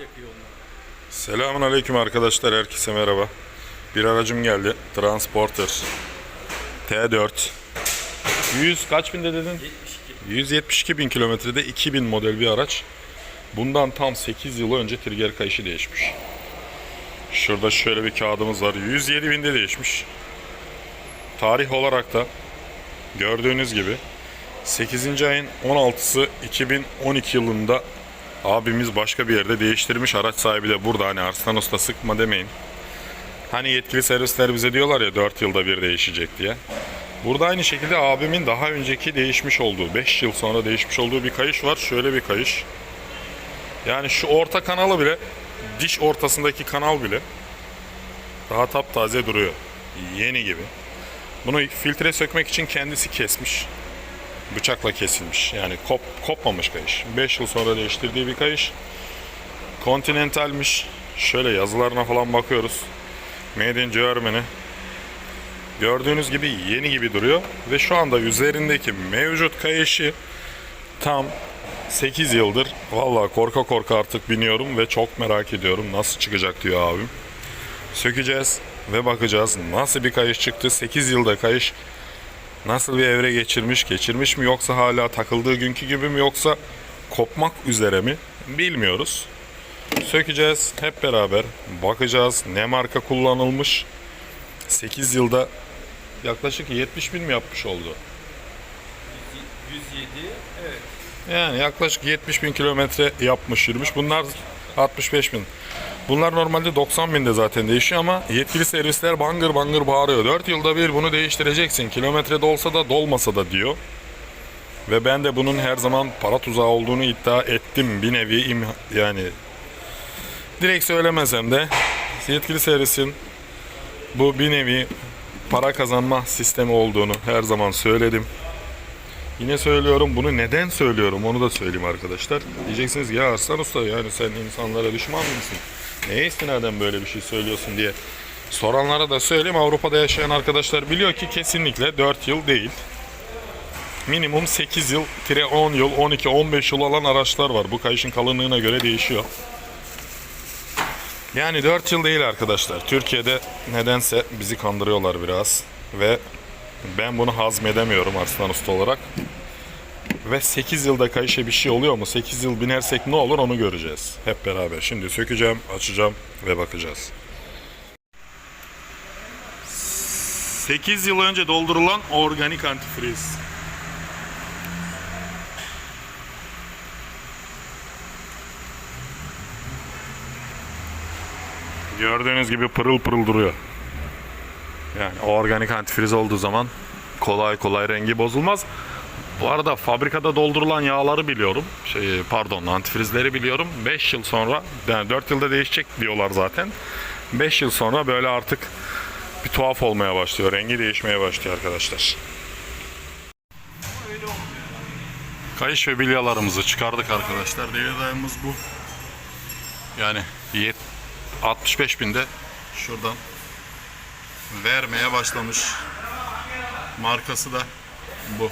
yakıyor. Selamun Aleyküm arkadaşlar, herkese merhaba. Bir aracım geldi, Transporter T4. 100 kaç binde dedin? 72. 172 bin kilometrede 2000 model bir araç. Bundan tam 8 yıl önce trigger kayışı değişmiş. Şurada şöyle bir kağıdımız var. 107 binde değişmiş. Tarih olarak da gördüğünüz gibi 8. ayın 16'sı 2012 yılında abimiz başka bir yerde değiştirmiş. Araç sahibi de burada. Hani Arslan Usta sıkma demeyin. Hani yetkili servisler bize diyorlar ya 4 yılda bir değişecek diye. Burada aynı şekilde abimin daha önceki değişmiş olduğu, 5 yıl sonra değişmiş olduğu bir kayış var. Şöyle bir kayış. Yani şu orta kanalı bile, diş ortasındaki kanal bile daha taptaze duruyor. Yeni gibi. Bunu filtre sökmek için kendisi kesmiş. Bıçakla kesilmiş. Yani kop, kopmamış kayış. 5 yıl sonra değiştirdiği bir kayış. Continental'miş. Şöyle yazılarına falan bakıyoruz. Made in Germany. Gördüğünüz gibi yeni gibi duruyor ve şu anda üzerindeki mevcut kayışı tam 8 yıldır vallahi korka korka artık biniyorum ve çok merak ediyorum nasıl çıkacak diyor abim. Sökeceğiz ve bakacağız nasıl bir kayış çıktı. 8 yılda kayış nasıl bir evre geçirmiş, geçirmiş mi yoksa hala takıldığı günkü gibi mi yoksa kopmak üzere mi bilmiyoruz. Sökeceğiz hep beraber bakacağız ne marka kullanılmış. 8 yılda yaklaşık 70 bin mi yapmış oldu? 107. Evet. Yani yaklaşık 70 bin kilometre yapmış yürümüş. Bunlar 65 bin. Bunlar normalde 90 binde zaten değişiyor ama yetkili servisler bangır bangır bağırıyor. 4 yılda bir bunu değiştireceksin. Kilometre dolsa da dolmasa da diyor. Ve ben de bunun her zaman para tuzağı olduğunu iddia ettim. Bir nevi im- yani direkt söylemesem de yetkili servisin bu bir nevi para kazanma sistemi olduğunu her zaman söyledim. Yine söylüyorum bunu neden söylüyorum onu da söyleyeyim arkadaşlar. Diyeceksiniz ya Arslan Usta yani sen insanlara düşman mısın? Neye istinaden böyle bir şey söylüyorsun diye soranlara da söyleyeyim. Avrupa'da yaşayan arkadaşlar biliyor ki kesinlikle 4 yıl değil. Minimum 8 yıl, tire 10 yıl, 12, 15 yıl olan araçlar var. Bu kayışın kalınlığına göre değişiyor. Yani 4 yıl değil arkadaşlar. Türkiye'de nedense bizi kandırıyorlar biraz. Ve ben bunu hazmedemiyorum Arslan Usta olarak. Ve 8 yılda kayışa bir şey oluyor mu? 8 yıl binersek ne olur onu göreceğiz. Hep beraber. Şimdi sökeceğim, açacağım ve bakacağız. 8 yıl önce doldurulan organik antifriz. Gördüğünüz gibi pırıl pırıl duruyor. Yani organik antifriz olduğu zaman kolay kolay rengi bozulmaz. Bu arada fabrikada doldurulan yağları biliyorum. Şey, pardon antifrizleri biliyorum. 5 yıl sonra yani 4 yılda değişecek diyorlar zaten. 5 yıl sonra böyle artık bir tuhaf olmaya başlıyor. Rengi değişmeye başlıyor arkadaşlar. Kayış ve bilyalarımızı çıkardık arkadaşlar. Devir dayımız bu. Yani yet- 65 binde şuradan vermeye başlamış. Markası da bu.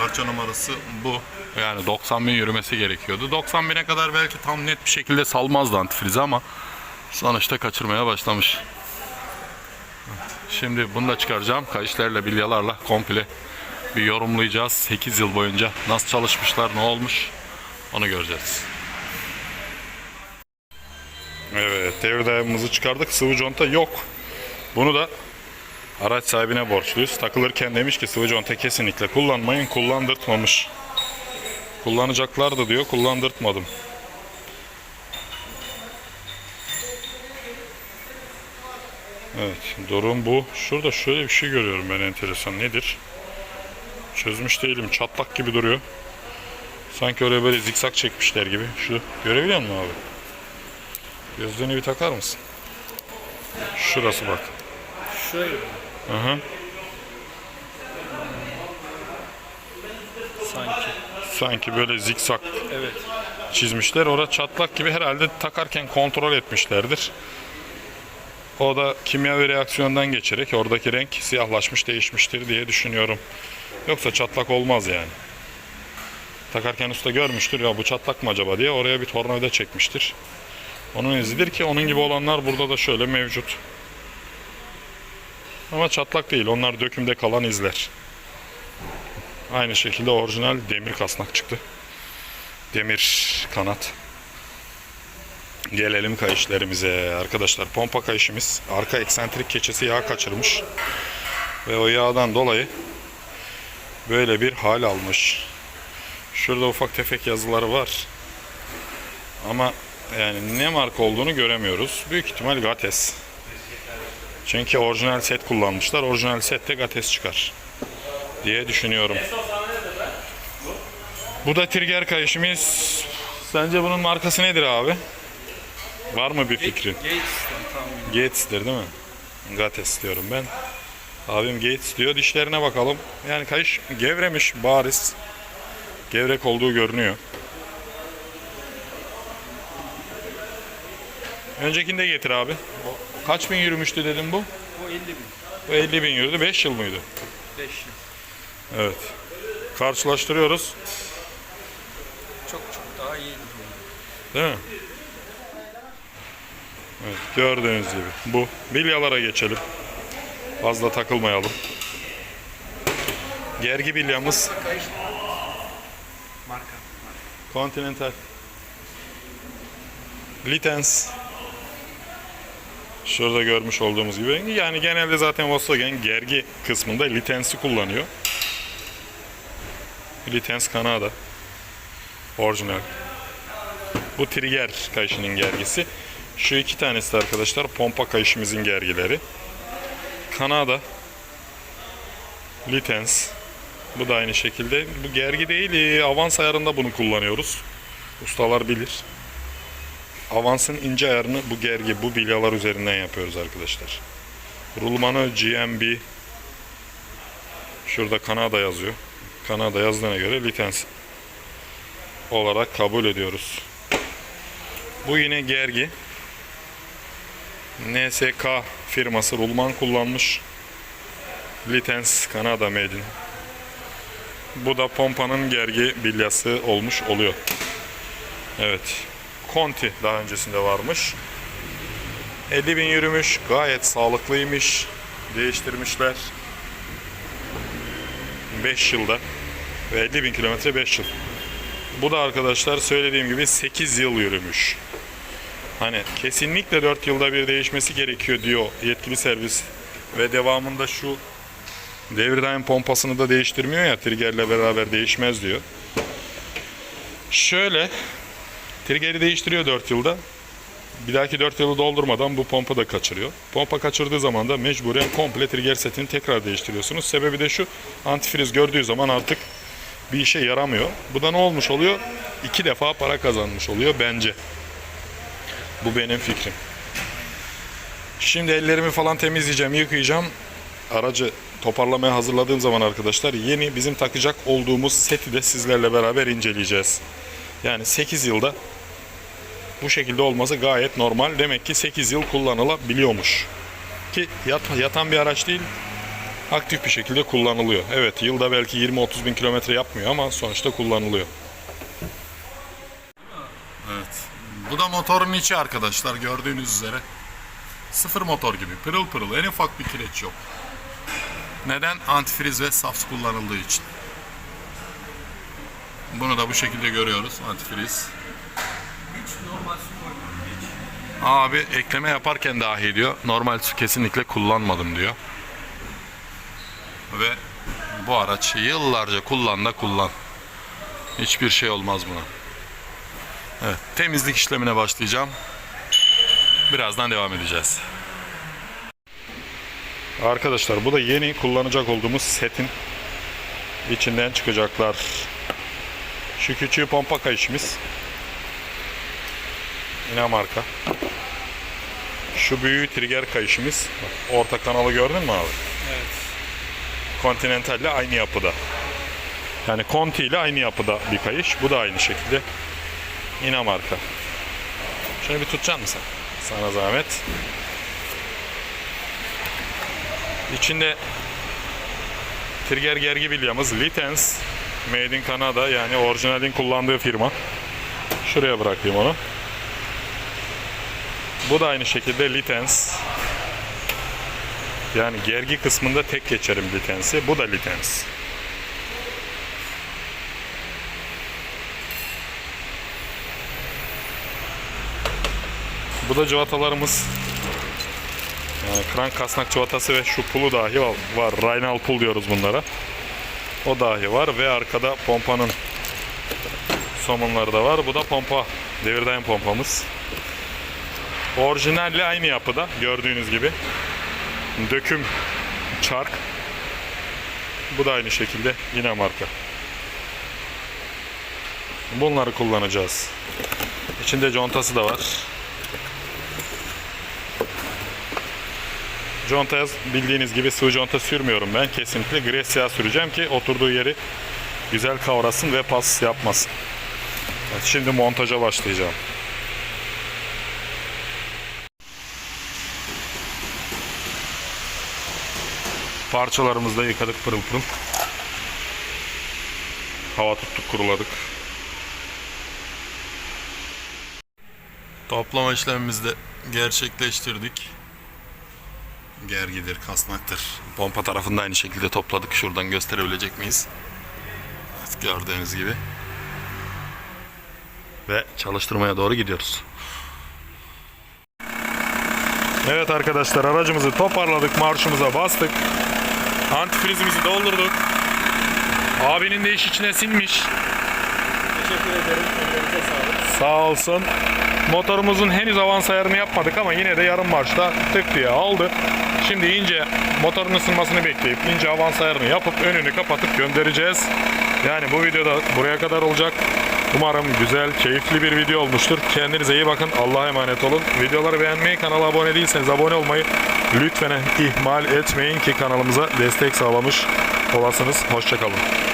Parça numarası bu. Yani 90 bin yürümesi gerekiyordu. 90 bine kadar belki tam net bir şekilde salmazdı antifrizi ama sonuçta kaçırmaya başlamış. Şimdi bunu da çıkaracağım. Kayışlarla, bilyalarla komple bir yorumlayacağız. 8 yıl boyunca nasıl çalışmışlar, ne olmuş onu göreceğiz. Evet, devir dayamımızı çıkardık. Sıvı conta yok. Bunu da araç sahibine borçluyuz. Takılırken demiş ki sıvı conta kesinlikle kullanmayın. Kullandırtmamış. Kullanacaklardı diyor. Kullandırtmadım. Evet, durum bu. Şurada şöyle bir şey görüyorum ben enteresan. Nedir? Çözmüş değilim. Çatlak gibi duruyor. Sanki oraya böyle zikzak çekmişler gibi. Şu görebiliyor musun abi? Gözlüğünü bir takar mısın? Şurası bak. Şöyle. Hı hı. Sanki. Sanki böyle zikzak Evet. çizmişler. Orada çatlak gibi herhalde takarken kontrol etmişlerdir. O da kimyavi reaksiyondan geçerek oradaki renk siyahlaşmış değişmiştir diye düşünüyorum. Yoksa çatlak olmaz yani. Takarken usta görmüştür ya bu çatlak mı acaba diye oraya bir tornavida çekmiştir. Onun izidir ki onun gibi olanlar burada da şöyle mevcut. Ama çatlak değil. Onlar dökümde kalan izler. Aynı şekilde orijinal demir kasnak çıktı. Demir kanat. Gelelim kayışlarımıza. Arkadaşlar pompa kayışımız arka eksentrik keçesi yağ kaçırmış. Ve o yağdan dolayı böyle bir hal almış. Şurada ufak tefek yazıları var. Ama yani ne marka olduğunu göremiyoruz. Büyük ihtimal Gates. Çünkü orijinal set kullanmışlar. Orijinal sette Gates çıkar diye düşünüyorum. Bu da trigger kayışımız. Sence bunun markası nedir abi? Var mı bir fikrin? Gates sistem tahmin. Gates'tir değil mi? Gates diyorum ben. Abim Gates diyor. Dişlerine bakalım. Yani kayış gevremiş bariz. Gevrek olduğu görünüyor. Öncekinde getir abi. Kaç bin yürümüştü dedim bu? O 50 bin. Bu 50 bin yürüdü. 5 yıl mıydı? 5 yıl. Evet. Karşılaştırıyoruz. Çok çok daha iyi. Değil mi? Evet, gördüğünüz gibi. Bu. Bilyalara geçelim. Fazla takılmayalım. Gergi bilyamız. Marka. Continental. Litens. Şurada görmüş olduğumuz gibi. Yani genelde zaten Volkswagen gergi kısmında Litens'i kullanıyor. Litens Kanada. Orijinal. Bu trigger kayışının gergisi. Şu iki tanesi de arkadaşlar pompa kayışımızın gergileri. Kanada. Litens. Bu da aynı şekilde. Bu gergi değil, e, avans ayarında bunu kullanıyoruz. Ustalar bilir. Avansın ince ayarını bu gergi, bu bilyalar üzerinden yapıyoruz arkadaşlar. Rulmanı GMB. Şurada Kanada yazıyor. Kanada yazdığına göre litens olarak kabul ediyoruz. Bu yine gergi. NSK firması rulman kullanmış. Litens Kanada made. Bu da pompanın gergi bilyası olmuş oluyor. Evet. Conti daha öncesinde varmış. 50 bin yürümüş. Gayet sağlıklıymış. Değiştirmişler. 5 yılda. Ve 50 bin kilometre 5 yıl. Bu da arkadaşlar söylediğim gibi 8 yıl yürümüş. Hani kesinlikle 4 yılda bir değişmesi gerekiyor diyor yetkili servis. Ve devamında şu Devir daim pompasını da değiştirmiyor ya triggerle beraber değişmez diyor. Şöyle triggeri değiştiriyor 4 yılda. Bir dahaki 4 yılı doldurmadan bu pompa da kaçırıyor. Pompa kaçırdığı zaman da mecburen komple trigger setini tekrar değiştiriyorsunuz. Sebebi de şu antifriz gördüğü zaman artık bir işe yaramıyor. Bu da ne olmuş oluyor? İki defa para kazanmış oluyor bence. Bu benim fikrim. Şimdi ellerimi falan temizleyeceğim, yıkayacağım. Aracı toparlamaya hazırladığım zaman arkadaşlar yeni bizim takacak olduğumuz seti de sizlerle beraber inceleyeceğiz. Yani 8 yılda bu şekilde olması gayet normal. Demek ki 8 yıl kullanılabiliyormuş. Ki yat, yatan bir araç değil, aktif bir şekilde kullanılıyor. Evet yılda belki 20-30 bin kilometre yapmıyor ama sonuçta kullanılıyor. Evet. Bu da motorun içi arkadaşlar gördüğünüz üzere. Sıfır motor gibi pırıl pırıl en ufak bir kireç yok. Neden? Antifriz ve safs kullanıldığı için. Bunu da bu şekilde görüyoruz. Antifriz. Abi ekleme yaparken dahi diyor. Normal su kesinlikle kullanmadım diyor. Ve bu araç yıllarca kullan da kullan. Hiçbir şey olmaz buna. Evet, temizlik işlemine başlayacağım. Birazdan devam edeceğiz. Arkadaşlar bu da yeni kullanacak olduğumuz setin içinden çıkacaklar. Şu küçüğü pompa kayışımız. Yine marka. Şu büyüğü trigger kayışımız. Bak, orta kanalı gördün mü abi? Evet. Continental ile aynı yapıda. Yani Conti ile aynı yapıda bir kayış. Bu da aynı şekilde. Yine marka. Şunu bir tutacaksın mısın? Sana zahmet. İçinde trigger gergi bilyamız Litens Made in Canada yani orijinalin kullandığı firma. Şuraya bırakayım onu. Bu da aynı şekilde Litens. Yani gergi kısmında tek geçerim Litens'i. Bu da Litens. Bu da cıvatalarımız. Yani krank kasnak cıvatası ve şu pulu dahi var. Rhinal pul diyoruz bunlara. O dahi var ve arkada pompanın somunları da var. Bu da pompa. Devirdayan pompamız. Orijinalle aynı yapıda gördüğünüz gibi. Döküm çark. Bu da aynı şekilde yine marka. Bunları kullanacağız. İçinde contası da var. Contaya bildiğiniz gibi sıvı conta sürmüyorum ben. Kesinlikle gres yağ süreceğim ki oturduğu yeri güzel kavrasın ve pas yapmasın. Şimdi montaja başlayacağım. Parçalarımızı da yıkadık pırıl pırıl. Hava tuttuk kuruladık. Toplama işlemimizi de gerçekleştirdik. Gergidir, kasnaktır. Pompa tarafında aynı şekilde topladık. Şuradan gösterebilecek miyiz? Evet, gördüğünüz gibi. Ve çalıştırmaya doğru gidiyoruz. Evet arkadaşlar aracımızı toparladık. Marşımıza bastık. Antifrizimizi doldurduk. Abinin de iş içine sinmiş. Teşekkür ederim. Ellerinize sağlık. Sağ olsun. Motorumuzun henüz avans ayarını yapmadık ama yine de yarım marşta tık diye aldı. Şimdi ince motorun ısınmasını bekleyip ince avans ayarını yapıp önünü kapatıp göndereceğiz. Yani bu videoda buraya kadar olacak. Umarım güzel, keyifli bir video olmuştur. Kendinize iyi bakın. Allah'a emanet olun. Videoları beğenmeyi, kanala abone değilseniz abone olmayı lütfen ihmal etmeyin ki kanalımıza destek sağlamış olasınız. Hoşçakalın.